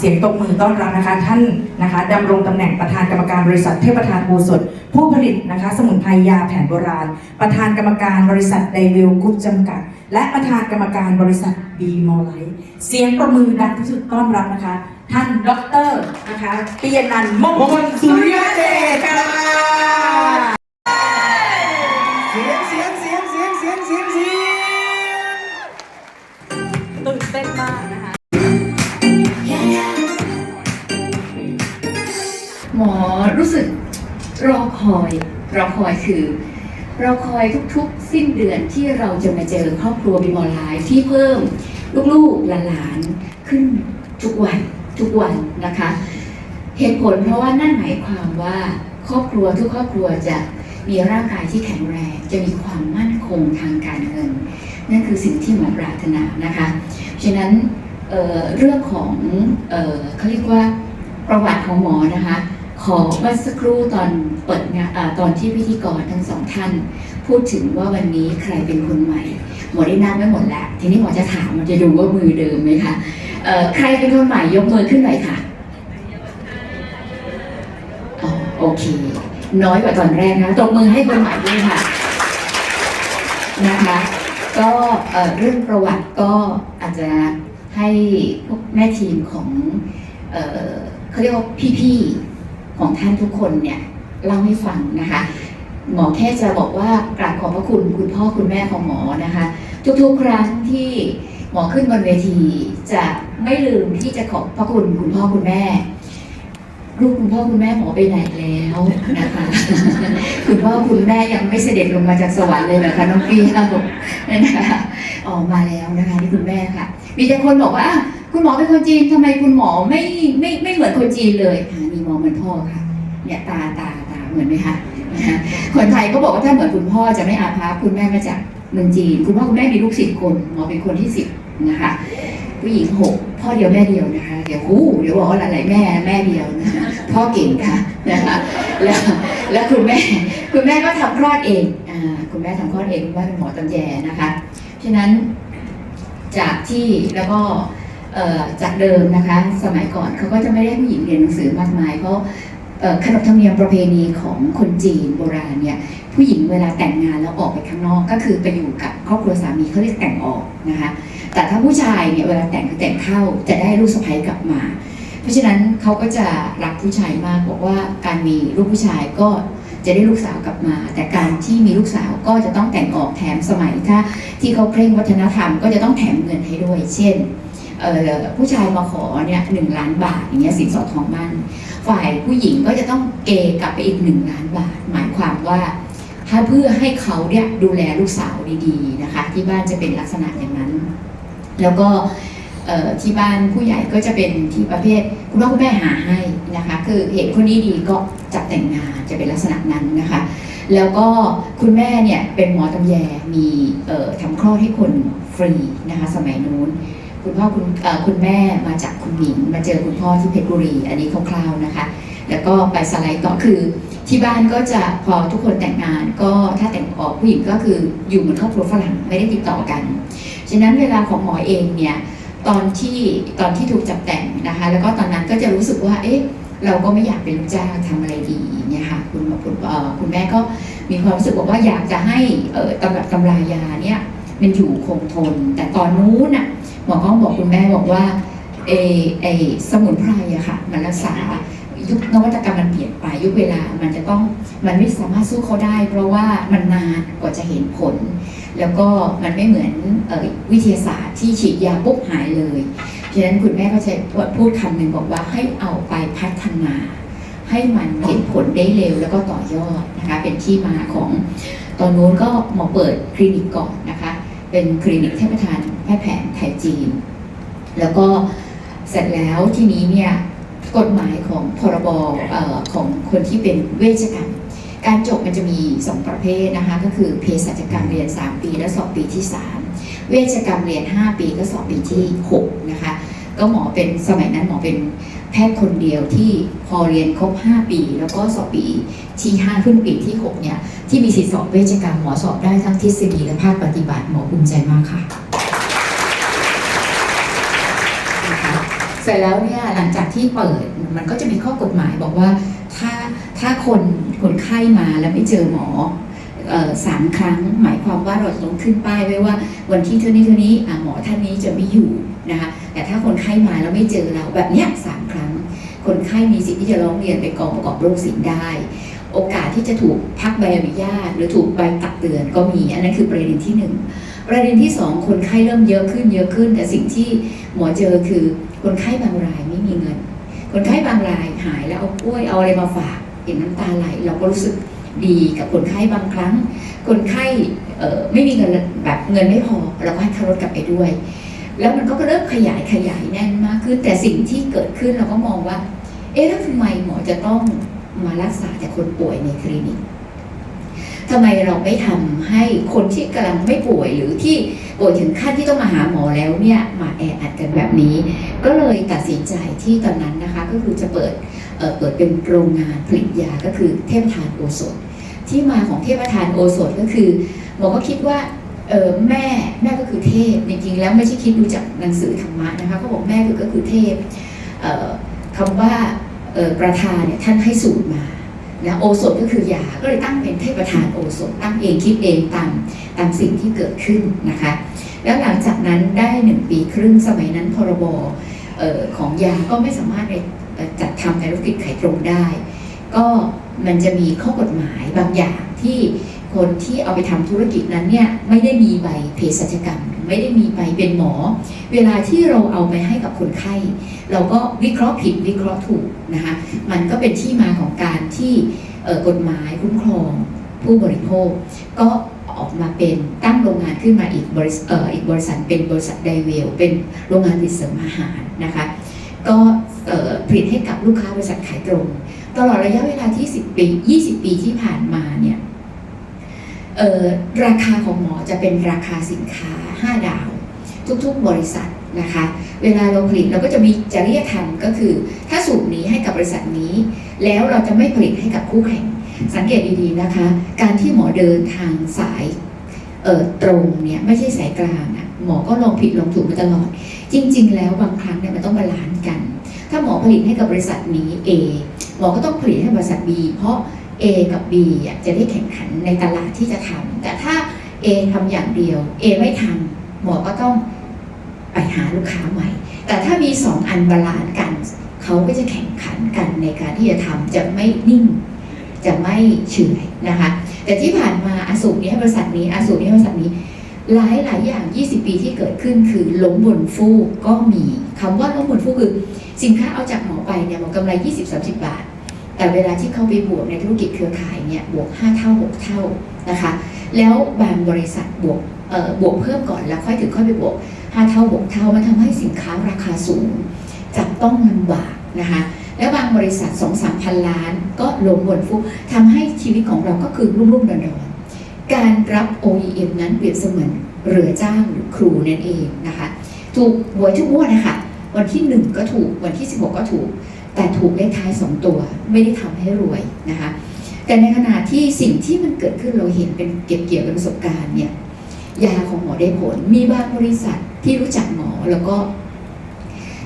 เสียงตบมือต้อนรับนะคะท่านนะคะดำรงตำแหน่งประธานกรรมการบริษัทเทพประธานโอสถ ผู้ผลิตนะคะสมุนไพรยาแผนโบราณ ประธานกรรมการบริษัทไดวิลกรุ๊ปจำกัด และประธานกรรมการบริษัทบีมอลไลเสียงประมือดังที่สุดต้อนรับนะคะ ท่านดอกเตอรนะคะปิยนันท์มงคลสุริยเดชค่ะ รอคอยรอคอยคือเรอคอยทุกๆ สิ้นเดือนที่เราจะมาเจอครอบครัวบีมอลไลฟ์ที่เพิ่มลูกๆหลานๆขึ้นทุกวันทุกวันนะคะ เหตุผลเพราะว่านั่นหมายความว่าครอบครัวทุกครอบครัวจะมีร่างกายที่แข็งแรงจะมีความมั่นคงทางการเงิน นั่นคือสิ่งที่หมอปรารถนานะคะฉะนั้นเเรื่องของเออเขาเรียกว่าประวัติของหมอนะคะ ขอเมื่อสักครู่ตอนเปิดงานตอนที่พิธีกรทั้งสองท่าน พูดถึงว่าวันนี้ใครเป็นคนใหม่หมอได้นับไว้หมดแล้ว ทีนี้หมอจะถามมันจะดูว่ามือเดิมไหมคะเอ่อใครเป็นคนใหม่ยกมือขึ้นหน่อยค่ะอ๋อโอเค น้อยกว่าตอนแรกนะตบมือให้คนใหม่ด้วยค่ะนะคะ ก็เรื่องประวัติก็อาจจะให้พวกแม่ทีมของเอ่อเขาเรียกว่าพี่ๆ ของท่านทุกคนเนี่ยเล่าให้ฟังนะคะ หมอแค่จะบอกว่ากราบขอบพระคุณคุณพ่อคุณแม่ของหมอนะคะ ทุกๆครั้งที่หมอขึ้นบนเวทีจะไม่ลืมที่จะขอบพระคุณคุณพ่อคุณแม่ลูกคุณพ่อคุณแม่หมอไปไหนแล้วนะคะคุณพ่อคุณแม่ยังไม่เสด็จลงมาจากสวรรค์เลยนะคะน้องปีครับผมนะคะออกมาแล้วนะคะนี่คุณแม่ค่ะ มีแต่คนบอกว่า คุณหมอเป็นคนจีนทำไมคุณหมอไม่ไม่ไม่เหมือนคนจีนเลยอ่านี่หมอเหมือนพ่อค่ะเนี่ยตาตาตาเหมือนไหมคะคนไทยก็บอกว่าถ้าเหมือนคุณพ่อจะไม่อาภัพคุณแม่มาจากเมืองจีน คุณพ่อคุณแม่มีลูกสิบคนหมอเป็นคนที่สิบนะคะผู้หญิงหกพ่อเดียวแม่เดียวนะคะเดี๋ยวคู่เดี๋ยวบอกว่าหลายๆแม่แม่เดียวนะคะพ่อเก่งค่ะนะคะแล้วแล้วคุณแม่คุณแม่ก็ทำคลอดเองอ่าคุณแม่ทำคลอดเองคุณแม่เป็นหมอตำแยนะคะฉะนั้นจากที่แล้วก็ จากเดิมนะคะ สมัยก่อนเขาก็จะไม่ได้ผู้หญิงเรียนหนังสือมากมายเพราะขนบธรรมเนียมประเพณีของคนจีนโบราณเนี่ยผู้หญิงเวลาแต่งงานแล้วออกไปข้างนอกก็คือไปอยู่กับครอบครัวสามีเขาเรียกแต่งออกนะคะแต่ถ้าผู้ชายเนี่ยเวลาแต่งคือแต่งเข้าจะได้ลูกสะใภ้กลับมา เพราะฉะนั้นเขาก็จะรักผู้ชายมากบอกว่าการมีลูกผู้ชายก็จะได้ลูกสาวกลับมา แต่การที่มีลูกสาวก็จะต้องแต่งออกแถมสมัยถ้าที่เขาเคร่งวัฒนธรรมก็จะต้องแถมเงินให้ด้วย เช่น ผู้ชายมาขอเนี่ยหนึ่งล้านบาทอย่างเงี้ยสินสอดทองมั่น ฝ่ายผู้หญิงก็จะต้องเกกลับไปอีกหนึ่งล้านบาท หมายความว่าถ้าเพื่อให้เขาเนี่ยดูแลลูกสาวดีๆนะคะ ที่บ้านจะเป็นลักษณะอย่างนั้น แล้วก็ที่บ้านผู้ใหญ่ก็จะเป็นที่ประเภทคุณพ่อคุณแม่หาให้นะคะ คือเห็นคนนี้ดีก็จับแต่งงานจะเป็นลักษณะนั้นนะคะ แล้วก็คุณแม่เนี่ยเป็นหมอตำแยมีทำคลอดให้คนฟรีนะคะ สมัยนู้น คุณพ่อคุณคุณแม่มาจากคุณหมิง มาเจอคุณพ่อที่เพชรบุรี อันนี้คร่าวๆนะคะ แล้วก็ไปสไลด์ต่อคือ ที่บ้านก็จะพอทุกคนแต่งงาน ก็ถ้าแต่งออกผู้หญิงก็คืออยู่เหมือนครอบครัวฝรั่งไม่ได้ติดต่อกัน ฉะนั้นเวลาของหมอเองเนี่ยตอนที่ตอนที่ถูกจับแต่งนะคะ แล้วก็ตอนนั้นก็จะรู้สึกว่าเอ๊ะเราก็ไม่อยากเป็นลูกจ้างทำอะไรดีเนี่ยค่ะคุณหมอคุณเอ่อคุณแม่ก็มีความรู้สึกบอกว่าอยากจะให้ตำรับตำรายาเนี่ยมันอยู่คงทน แต่ตอนนู้นน่ะ หมอก็บอกคุณแม่บอกว่าเอเอสมุนไพรอะค่ะ มันรักษายุคนวัตกรรมมันเปลี่ยนไปยุคเวลามันจะต้องมันไม่สามารถสู้เขาได้ เพราะว่ามันนานกว่าจะเห็นผล แล้วก็มันไม่เหมือนออวิทยาศาสตร์ที่ฉีดยาปุ๊บหายเลยฉะนั้นคุณแม่ก็จะพูดคำหนึ่งบอกว่าให้เอาไปพัฒนา ให้มันเห็นผลได้เร็วแล้วก็ต่อยอดนะคะ เป็นที่มาของตอนนู้นก็หมอเปิดคลินิกก่อนนะคะ เป็นคลินิกเทพทาน ทย์แผนไทยจีน แล้วก็เสร็จแล้วทีนี้เนี่ยกฎหมายของพรบออของคนที่เป็นเวชกรรม การจบมันจะมี 2 ประเภทนะคะ ก็คือเภสัชกรรมเรียน 3 ปีและสอบปีที่ 3 เวชกรรมเรียน 5 ปีก็สอบปีที่ 6 นะคะ ก็หมอเป็นสมัยนั้นหมอเป็นแพทย์คนเดียวที่พอเรียนครบ 5 ปี แล้วก็สอบปีที่ 5 ขึ้นปีที่ 6 เนี่ย ที่มีสิทธิสอบเวชกรรมหมอสอบได้ทั้งทฤษฎีและภาคปฏิบัติหมอภูมิใจมากค่ะนะคะเส ร็จแล้วเนี่ยหลังจากที่เปิดมันก็จะมีข้อกฎหมายบอกว่าถ้าถ้าคนคนไข้มาแล้วไม่เจอหมอสามครั้ง หมายความว่าเราจะต้องขึ้นป้ายไว้ว่า วันที่เท่านี้เท่านี้หมอท่านนี้จะไม่อยู่นะคะแต่ถ้าคนไข้มาแล้วไม่เจอเราแบบเนี้ยสามครั้ง คนไข้มีสิทธิ์ที่จะร้องเรียนไปกองประกอบโรคศิลป์ได้ โอกาสที่จะถูกพักใบอนุญาต หรือถูกใบตักเตือนก็มี อันนั้นคือประเด็นที่หนึ่ง ประเด็นที่สองคนไข้เริ่มเยอะขึ้นเยอะขึ้น แต่สิ่งที่หมอเจอคือคนไข้บางรายไม่มีเงิน คนไข้บางรายหายแล้วเอากล้วยเอาอะไรมาฝากเห็นน้ำตาไหลเราก็รู้สึกดีกับคนไข้บางครั้ง คนไข้ไม่มีเงินแบบเงินไม่พอเราก็ให้ค่ารถกลับไปด้วย แล้วมันก็เริ่มขยายขยายแน่นมากขึ้น แต่สิ่งที่เกิดขึ้นเราก็มองว่า เอ๊ะแล้วทำไมหมอจะต้องมารักษาแต่คนป่วยในคลินิก ทำไมเราไม่ทำให้คนที่กำลังไม่ป่วยหรือที่ป่วยถึงขั้นที่ต้องมาหาหมอแล้วเนี่ยมาแออัดกันแบบนี้ ก็เลยตัดสินใจที่ตอนนั้นนะคะก็คือจะเปิดเเปิดเป็นโรงงานผลิตยาก็คือเทพทานโอสถ ที่มาของเทพทานโอสถก็คือหมอก็คิดว่าแม่แม่ก็คือเทพจริงๆแล้วไม่ใช่คิดดูจากหนังสือธรรมะนะคะเขาบอกแม่คือก็คือเทพเอ่อคำว่าประธานเนี่ยท่านให้สูตรมา นะโอสถก็คือยาก็เลยตั้งเป็นเทพประธานโอสถตั้งเองคิดเองตามตามสิ่งที่เกิดขึ้นนะคะ แล้วหลังจากนั้นได้หนึ่งปีครึ่งสมัยนั้นพรบออของยาก็ไม่สามารถไปจัดทำในธุรกิจขายตรงได้ ก็มันจะมีข้อกฎหมายบางอย่างที่ คนที่เอาไปทำธุรกิจนั้นเนี่ยไม่ได้มีใบเภสัชกรรม ไม่ได้มีใบเป็นหมอ เวลาที่เราเอาไปให้กับคนไข้ เราก็วิเคราะห์ผิดวิเคราะห์ถูกนะคะมันก็เป็นที่มาของการที่กฎหมายคุ้มครองผู้บริโภค ก็ออกมาเป็นตั้งโรงงานขึ้นมาอีกบริษัทเอ่ออีกบริษัทเป็นบริษัทไดเวลเป็นโรงงานผลิตเสริมอาหารนะคะก็เอ่อผลิตให้กับลูกค้าบริษัทขายตรง ตลอดระยะเวลาที่ 10 ปี 20 ปีที่ผ่านมาเนี่ย ราคาของหมอจะเป็นราคาสินค้า 5 ดาว ทุกๆบริษัทนะคะ เวลาเราผลิตเราก็จะมีจริยธรรมก็คือ ถ้าสูตรนี้ให้กับบริษัทนี้ แล้วเราจะไม่ผลิตให้กับคู่แข่ง สังเกตดีๆนะคะ การที่หมอเดินทางสายตรงเนี่ยไม่ใช่สายกลางอะหมอก็ลองผิดลองถูกมาตลอด จริง ๆ แล้วบางครั้งเนี่ยมันต้องบาลานซ์กัน ถ้าหมอผลิตให้กับบริษัทนี้ A หมอก็ต้องผลิตให้บริษัท B เพราะ A กับ B จะได้แข่งขันในตลาดที่จะทำแต่ถ้า A ทำอย่างเดียว A ไม่ทำหมอก็ต้องไปหาลูกค้าใหม่ แต่ถ้ามีสองอันบาลานซ์กัน เขาก็จะแข่งขันกันในการที่จะทำจะไม่นิ่ง จะไม่เฉื่อยนะคะ แต่ที่ผ่านมาอาสูรนี้บริษัทนี้อาสูรนี้บริษัทนี้หลายหลายอย่าง 20 ปีที่เกิดขึ้นคือล้มบนฟูกก็มีคำว่าล้มบนฟูกคือ สินค้าเอาจากหมอไปเนี่ยหมอกำไร 20-30 บาท แต่เวลาที่เขาไปบวกในธุรกิจเครือข่ายเนี่ยบวก 5 เท่า 6 เท่านะคะ แล้วบางบริษัทบวกเอ่อบวกเพิ่มก่อนแล้วค่อยถึงค่อยไปบวก 5 เท่า 6 เท่ามันทำให้สินค้าราคาสูง จับต้องลำบากนะคะแล้วบางบริษัท 2-3 พันล้าน ก็ล้มบนฟุกทำให้ชีวิตของเราก็คือรุ่มรุ่มดอนดอนๆการรับ OEM นั้นเปรียบเสมือนเรือจ้างหรือครูนั่นเองนะคะ ถูกหวยทุกงวดนะคะวันที่ 1 ก็ถูกวันที่ 16 ก็ถูก แต่ถูกเลขท้าย2ตัว ไม่ได้ทำให้รวยนะคะ แต่ในขณะที่สิ่งที่มันเกิดขึ้นเราเห็นเป็นเก็บเกี่ยวกับประสบการณ์เนี่ยยาของหมอได้ผล มีบางบริษัทที่รู้จักหมอแล้วก็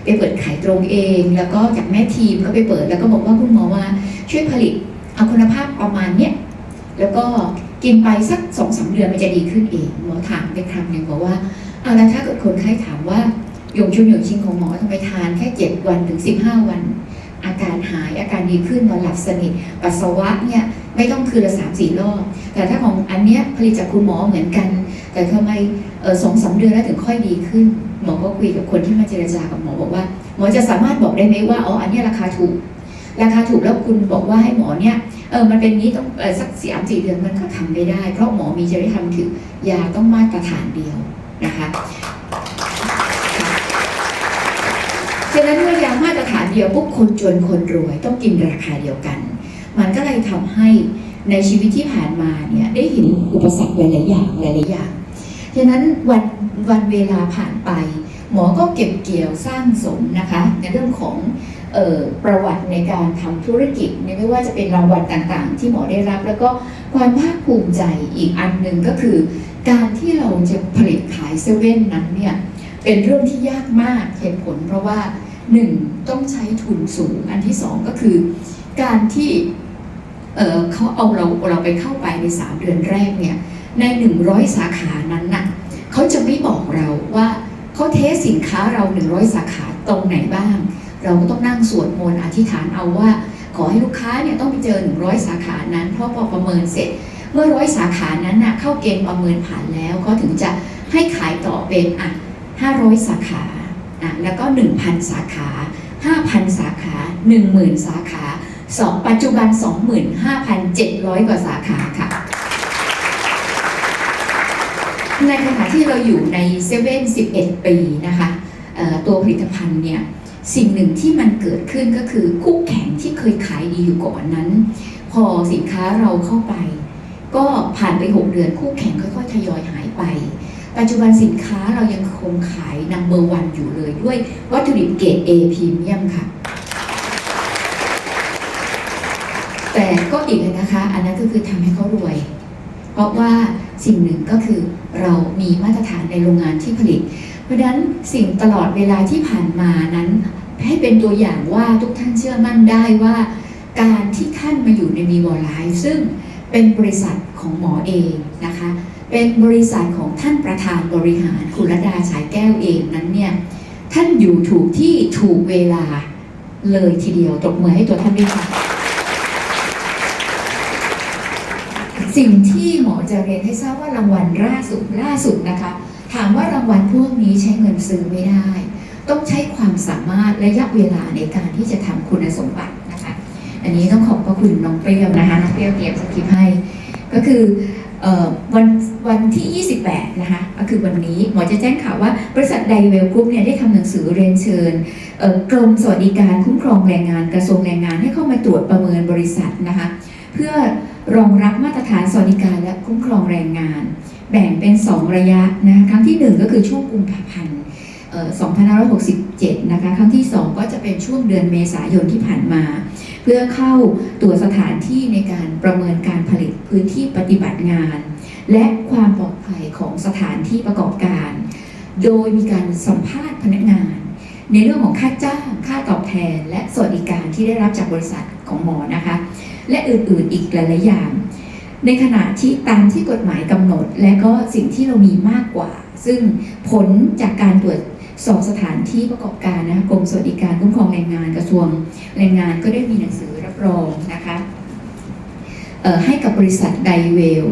ไปเปิดขายตรงเอง แล้วก็จากแม่ทีมก็ไปเปิด แล้วก็บอกว่าคุณหมอว่าช่วยผลิตเอาคุณภาพประมาณเนี้ยแล้วก็กินไปสักสองสามเดือนมันจะดีขึ้นเองหมอถามไปครั้งหนึ่งบอกว่าเอาแล้วถ้าเกิดคนไข้ถามว่ายงชุนยงชิงของหมอทำไมทานแค่7วันถึง15วัน อาการหายอาการดีขึ้นนอนหลับสนิท ปัสสาวะเนี่ยไม่ต้องคืนละสามสี่รอบแต่ถ้าของอันเนี้ยผลิตจากคุณหมอเหมือนกัน แต่ทำไมสองสามเดือนแล้วถึงค่อยดีขึ้น หมอก็คุยกับคนที่มาเจรจากับหมอบอกว่า หมอจะสามารถบอกได้ไหมว่าอ๋ออันเนี้ยราคาถูก ราคาถูกแล้วคุณบอกว่าให้หมอเนี่ยเออมันเป็นนี้ต้องสักสี่สามสี่เดือนมันก็ทำไม่ได้ เพราะหมอมีจริยธรรมคือยาต้องมาตรฐานเดียวนะคะ ฉะนั้นเมื่อยามาตรฐานเดียวปุ๊บคนจนคนรวยต้องกินราคาเดียวกัน มันก็เลยทำให้ในชีวิตที่ผ่านมาเนี่ยได้เห็นอุปสรรคหลายๆอย่างหลายๆอย่างฉะนั้นวันวันเวลาผ่านไป หมอก็เก็บเกี่ยวสร้างสมนะคะในเรื่องของออประวัติในการทำธุรกิจไม่ว่าจะเป็นรางวัลต่างๆ ที่หมอได้รับ แล้วก็ความภาคภูมิใจอีกอันหนึ่งก็คือ การที่เราจะผลิตขายเซเว่นนั้นเนี่ย เป็นเรื่องที่ยากมากเหตุผล เพราะว่าหนึ่งต้องใช้ทุนสูง อันที่สองก็คือ การที่เเขาเอาเราเราไปเข้าไปใน 3 เดือนแรกเนี่ยใน 100 สาขานั้นน่ะเขาจะไม่บอกเราว่าเขาเทสสินค้าเรา 100 สาขาตรงไหนบ้าง เราก็ต้องนั่งสวดมนต์อธิษฐานเอาว่า ขอให้ลูกค้าเนี่ยต้องไปเจอ 100 สาขานั้น เพราะพอประเมินเสร็จ เมื่อร้อยสาขานั้นน่ะเข้าเกณฑ์ประเมินผ่านแล้วก็ถึงจะให้ขายต่อเป็นอะ 500 สาขาอะแล้วก็ 1,000 สาขา 5,000 สาขา 10,000 สาขาสองปัจจุบัน 25,700 กว่าสาขาค่ะ ในขณะที่เราอยู่ในเซเว่น11 ปีนะคะตัวผลิตภัณฑ์เนี่ยสิ่งหนึ่งที่มันเกิดขึ้นก็คือคู่แข่งที่เคยขายดีอยู่ก่อนนั้น พอสินค้าเราเข้าไป ก็ผ่านไป 6 เดือนคู่แข่งค่อยๆทยอยหายไป ปัจจุบันสินค้าเรายังคงขายนัมเบอร์วันอยู่เลยด้วยวัตถุดิบเกรด A พรีเมียมค่ะ แต่ก็อีกนะคะ อันนั้นก็คือทำให้เขารวย เพราะว่าสิ่งหนึ่งก็คือเรามีมาตรฐานในโรงงานที่ผลิต เพราะฉะนั้นสิ่งตลอดเวลาที่ผ่านมานั้น ให้เป็นตัวอย่างว่าทุกท่านเชื่อมั่นได้ว่า การที่ท่านมาอยู่ในวีวอลไลฟ์ซึ่งเป็นบริษัทของหมอเองนะคะ เป็นบริษัทของท่านประธานบริหารคุณรดาฉายแก้วเองนั้นเนี่ยท่านอยู่ถูกที่ถูกเวลาเลยทีเดียวตบมือให้ตัวท่านด้วยค่ะสิ่งที่หมอจะเรียนให้ทราบว่ารางวัลล่าสุดล่าสุดนะคะ ถามว่ารางวัลพวกนี้ใช้เงินซื้อไม่ได้ ต้องใช้ความสามารถและระยะเวลาในการที่จะทำคุณสมบัตินะคะ อันนี้ต้องขอบพระคุณน้องเปรี้ยวนะคะน้องเปรี้ยวเตรียมสคริปให้ ก็คือ วันวันที่ 28 นะคะก็คือวันนี้หมอจะแจ้งข่าวว่า บริษัทไดเวลกรุ๊ปเนี่ยได้ทำหนังสือเรียนเชิญกรมสวัสดิการคุ้มครองแรงงานกระทรวงแรงงานให้เข้ามาตรวจประเมินบริษัทนะคะเพื่อรองรับมาตรฐานสวัสดิการและคุ้มครองแรงงาน แบ่งเป็น 2 ระยะนะคะครั้งที่ 1 ก็คือช่วงกุมภาพันธ์เอ่อ2567 นะคะครั้งที่ 2 ก็จะเป็นช่วงเดือนเมษายนที่ผ่านมา เพื่อเข้าตรวจสถานที่ในการประเมินการผลิตพื้นที่ปฏิบัติงาน และความปลอดภัยของสถานที่ประกอบการ โดยมีการสัมภาษณ์พนักงาน ในเรื่องของค่าจ้างค่าตอบแทน และสวัสดิการที่ได้รับจากบริษัทของหมอนะคะ และอื่นๆอีกหลายๆอย่าง ในขณะที่ตามที่กฎหมายกำหนด และก็สิ่งที่เรามีมากกว่า ซึ่งผลจากการตรวจ สอบสถานที่ประกอบการนะคะกรมสวัสดิการคุ้มครองแรงงานกระทรวงแรงงานก็ได้มีหนังสือรับรองนะคะให้กับบริษัทไดเวล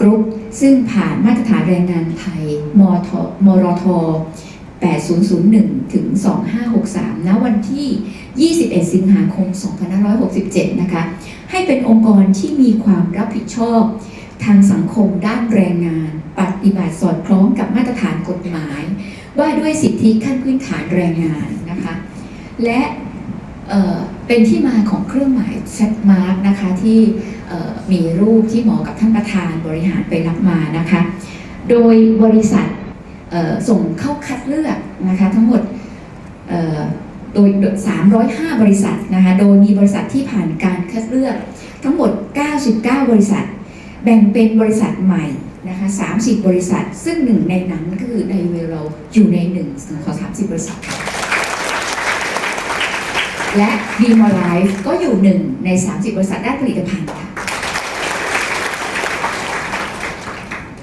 กรุ๊ปซึ่งผ่านมาตรฐานแรงงานไทยมทมรท 8001 ถึง 2563 ณ วันที่ 21 สิงหาคม 2567 นะคะ ให้เป็นองค์กรที่มีความรับผิดชอบทางสังคมด้านแรงงาน ปฏิบัติสอดคล้องกับมาตรฐานกฎหมาย ว่าด้วยสิทธิขั้นพื้นฐานแรงงานนะคะ และเเป็นที่มาของเครื่องหมายแซดมาร์กนะคะที่มีรูปที่หมอกับท่านประธานบริหารไปรับมานะคะ โดยบริษัทส่งเข้าคัดเลือกนะคะทั้งหมดโดย 305 บริษัทนะคะโดยมีบริษัทที่ผ่านการคัดเลือกทั้งหมด 99 บริษัท แบ่งเป็นบริษัทใหม่ นะคะ30 บริษัท ซึ่งหนึ่งในนั้นก็คือไดเวลเราอยู่ในหนึ่งของ30 บริษัทค่ะและ d m o Life ก็อยู่หนึ่งใน 30 บริษัทด้านผลิตภัณฑ์ค่ะ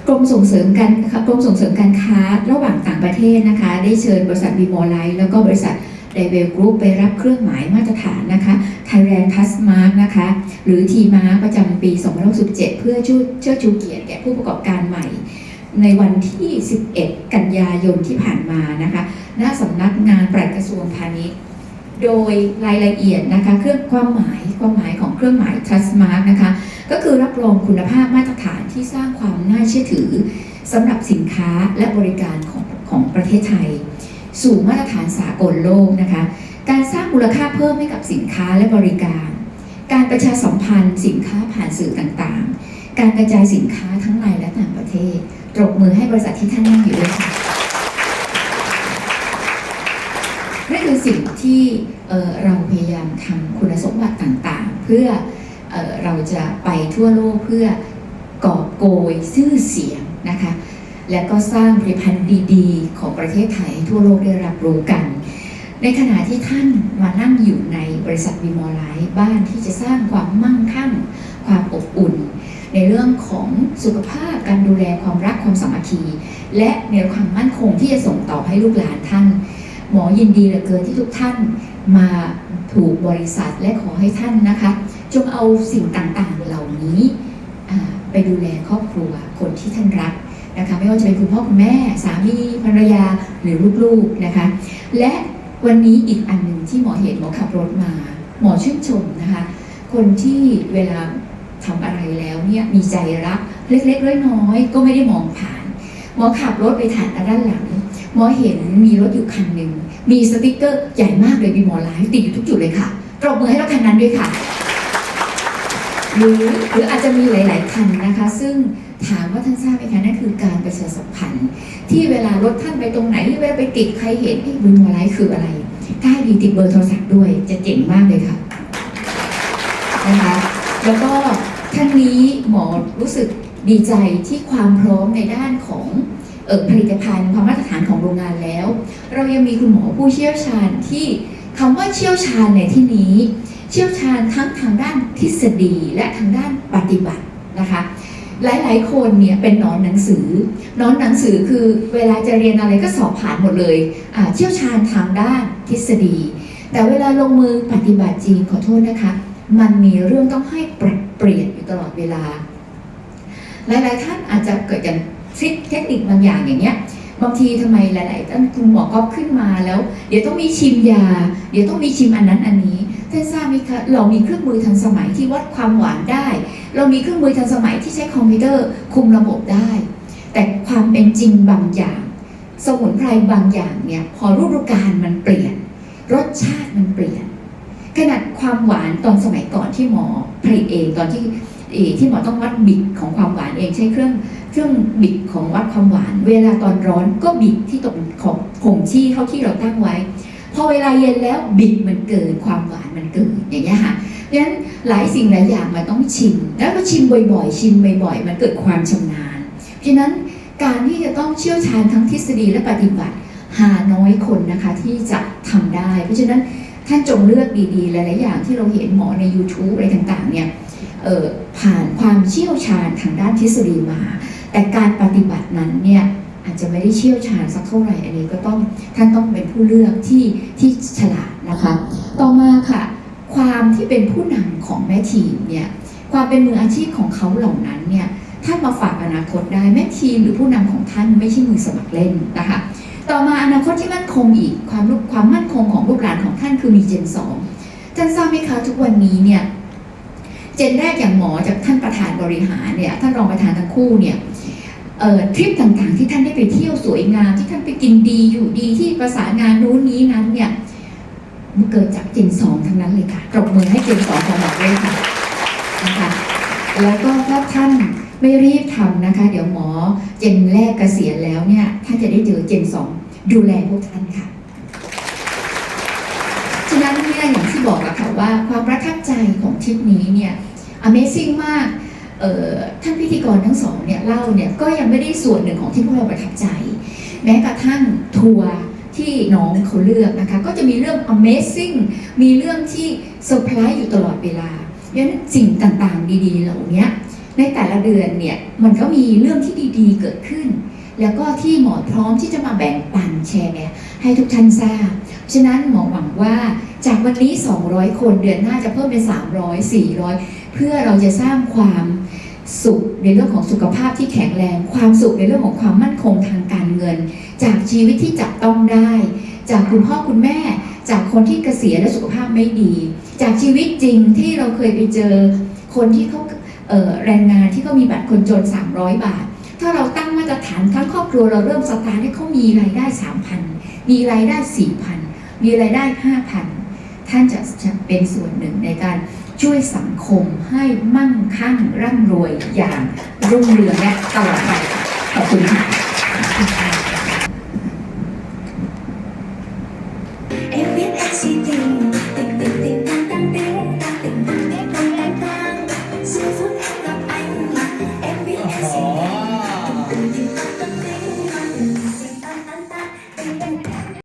กรมส่งเสริมการนะคะกรมส่งเสริมการค้าระหว่างต่างประเทศนะคะ ได้เชิญบริษัทบีมอลไลท์แล้วก็บริษัทไดเวลกรุ๊ปไปรับเครื่องหมายมาตรฐานนะคะ Thailand p a s m a r k นะคะ หรือ t m a r k ประจำปี 2067เพื่อช่วยเชิดชูเกียรติแก่ผู้ประกอบการใหม่ ในวันที่ 11 กันยายนที่ผ่านมานะคะหน้าสำนักงานปลัดกระทรวงพาณิชย์ โดยรายละเอียดนะคะ เครื่องความหมายความหมายของเครื่องหมาย Trust Mark นะคะ ก็คือรับรองคุณภาพมาตรฐานที่สร้างความน่าเชื่อถือสำหรับสินค้าและบริการของของประเทศไทย สู่มาตรฐานสากลโลกนะคะ การสร้างมูลค่าเพิ่มให้กับสินค้าและบริการ การประชาสัมพันธ์สินค้าผ่านสื่อต่างๆ การกระจายสินค้าทั้งในและต่างประเทศตบมือให้บริษัทที่ท่านนั่งอยู่ด้วยค่ะนั่นคือสิ่งที่เเราพยายามทำคุณสมบัติต่างๆ เพื่อเอเราจะไปทั่วโลกเพื่อกอบโกยชื่อเสียงนะคะ และก็สร้างผลิตภัณฑ์ดีๆ ของประเทศไทยทั่วโลกได้รับรู้กัน ในขณะที่ท่านมานั่งอยู่ในบริษัทวีมอลไลท์บ้านที่จะสร้างความมั่งคั่ง ความอบอุ่น ในเรื่องของสุขภาพการดูแลความรักความสามัคคี และในความมั่นคงที่จะส่งต่อให้ลูกหลานท่าน หมอยินดีเหลือเกินที่ทุกท่านมาถูกบริษัทและขอให้ท่านนะคะ จงเอาสิ่งต่างๆเหล่านี้ไปดูแลครอบครัวคนที่ท่านรักนะคะ ไม่ว่าจะเป็นคุณพ่อคุณแม่สามีภรรยาหรือลูกๆนะคะ และ วันนี้อีกอันหนึ่งที่หมอเห็นหมอขับรถมา หมอชื่นชมนะคะ คนที่เวลาทำอะไรแล้วเนี่ยมีใจรักเล็กๆน้อยๆก็ไม่ได้มองผ่าน หมอขับรถไปถ่านด้านหลัง หมอเห็นมีรถอยู่คันหนึ่งมีสติกเกอร์ใหญ่มากเลยมีหมอหลายติดอยู่ทุกจุดเลยค่ะปรบมือให้รถคันนั้นด้วยค่ะ หรือหรืออาจจะมีหลาย ๆ คันนะคะ ซึ่งถามว่าท่านทราบไหมคะนั่นคือการประชาสัมพันธ์ ที่เวลารถท่านไปตรงไหนเวลาไปติดใครเห็นไอ้วินมอไลท์คืออะไรถ้าดีติดเบอร์โทรศัพท์ด้วยจะเจ๋งมากเลยค่ะนะคะแล้วก็ท่านนี้หมอรู้สึกดีใจที่ความพร้อมในด้านของออผลิตภัณฑ์ความมาตรฐานของโรงงานแล้ว เรายังมีคุณหมอผู้เชี่ยวชาญที่คำว่าเชี่ยวชาญในที่นี้ เชี่ยวชาญทั้งทางด้านทฤษฎีและทางด้านปฏิบัตินะคะหลายๆ คนเนี่ยเป็นนอนหนังสือนอนหนังสือคือเวลาจะเรียนอะไรก็สอบผ่านหมดเลยเชี่ยวชาญทางด้านทฤษฎี แต่เวลาลงมือปฏิบัติจริงขอโทษนะคะ มันมีเรื่องต้องให้ปรับเปลี่ยนอยู่ตลอดเวลา หลายๆ ท่านอาจจะเกิดจากทริคเทคนิคบางอย่างอย่างเงี้ยบางทีทำไมหลาย ๆ ท่านคุณหมอก็ขึ้นมาแล้ว เดี๋ยวต้องมีชิมยา เดี๋ยวต้องมีชิมอันนั้นอันนี้ ท่านทราบไหมคะเรามีเครื่องมือทันสมัยที่วัดความหวานได้ เรามีเครื่องมือทันสมัยที่ใช้คอมพิวเตอร์คุมระบบได้ แต่ความเป็นจริงบางอย่าง สมุนไพรบางอย่างเนี่ยพอฤดูกาลมันเปลี่ยน รสชาติมันเปลี่ยนขนาดความหวานตอนสมัยก่อนที่หมอผลิตเองตอนที่เอที่หมอต้องวัดบิดของความหวานเองใช้เครื่องเครื่องบิดของวัดความหวาน เวลาตอนร้อนก็บิดที่ตรงของผงชี่เข้าที่เราตั้งไว้ พอเวลาเย็นแล้วบิดมันเกินความหวานมันเกินอย่างเงี้ยค่ะเพราะฉะนั้นหลายสิ่งหลายอย่างมันต้องชิม แล้วก็ชิมบ่อยๆ ชิมบ่อยๆ มันเกิดความชำนาญ เพราะฉะนั้นการที่จะต้องเชี่ยวชาญทั้งทฤษฎีและปฏิบัติ หาน้อยคนนะคะที่จะทำได้ เพราะฉะนั้นท่านจงเลือกดีๆ หลายๆอย่างที่เราเห็นหมอใน YouTube อะไรต่างๆ เนี่ยผ่านความเชี่ยวชาญทางด้านทฤษฎีมา แต่การปฏิบัตินั้นเนี่ย อาจจะไม่ได้เชี่ยวชาญสักเท่าไหร่อันนี้ก็ต้องท่านต้องเป็นผู้เลือกที่ที่ฉลาดนะคะ ต่อมาค่ะ ความที่เป็นผู้นำของแม่ทีมเนี่ยความเป็นมืออาชีพของเขาเหล่านั้นเนี่ยท่านมาฝากอนาคตได้แม่ทีมหรือผู้นำของท่านไม่ใช่มือสมัครเล่นนะคะต่อมาอนาคตที่มั่นคงอีกความความมั่นคงของลูกหลานของท่านคือมีเจนสองท่านทราบไหมคะทุกวันนี้เนี่ยเจนแรกอย่างหมอจากท่านประธานบริหารเนี่ยท่านรองประธานทั้งคู่เนี่ย ทริปต่างๆ ที่ท่านได้ไปเที่ยวสวยงามที่ท่านไปกินดีอยู่ดีที่ประสานงานนู้นนี้นั้นเนี่ยมันเกิดจากเจนสองทั้งนั้นเลยค่ะปรบมือให้เจนสองของหมอด้วยค่ะนะคะแล้วก็ถ้าท่านไม่รีบทำนะคะ เดี๋ยวหมอเจนแรกเกษียณแล้วเนี่ยท่านจะได้เจอเจนสองดูแลพวกท่านค่ะฉะนั้นเนี่ยอย่างที่บอกอะค่ะว่าความประทับใจของทริปนี้เนี่ย Amazing มาก ท่านพิธีกรทั้งสองเนี่ยเล่าเนี่ยก็ยังไม่ได้ส่วนหนึ่งของที่พวกเราประทับใจ แม้กระทั่งทัวร์ที่น้องเขาเลือกนะคะ ก็จะมีเรื่อง Amazing มีเรื่องที่เซอร์ไพรส์อยู่ตลอดเวลาเพราะฉะนั้นสิ่งต่างๆ ดีๆ เหล่านี้ในแต่ละเดือนเนี่ยมันก็มีเรื่องที่ดีๆ เกิดขึ้น แล้วก็ที่หมอพร้อมที่จะมาแบ่งปันแชร์ให้ทุกท่านทราบ ฉะนั้นหมอหวังว่าจากวันนี้ 200 คนเดือนหน้าจะเพิ่มเป็น 300 400 เพื่อเราจะสร้างความสุขในเรื่องของสุขภาพที่แข็งแรง ความสุขในเรื่องของความมั่นคงทางการเงิน จากชีวิตที่จับต้องได้ จากคุณพ่อคุณแม่ จากคนที่เกษียณและสุขภาพไม่ดี จากชีวิตจริงที่เราเคยไปเจอคนที่เขาเแรงงานที่เขามีบัตรคนจน 300 บาท ถ้าเราตั้งมาตรฐานทั้งครอบครัวเราเริ่มสตาร์ทให้เขามีรายได้ 3,000 มีรายได้ 4,000 มีรายได้ 5,000 ท่านจะเป็นส่วนหนึ่งในการ ช่วยสังคมให้มั่งคั่งร่ำรวยอย่างรุ่งเรืองและตลอดไปขอบคุณค่ะ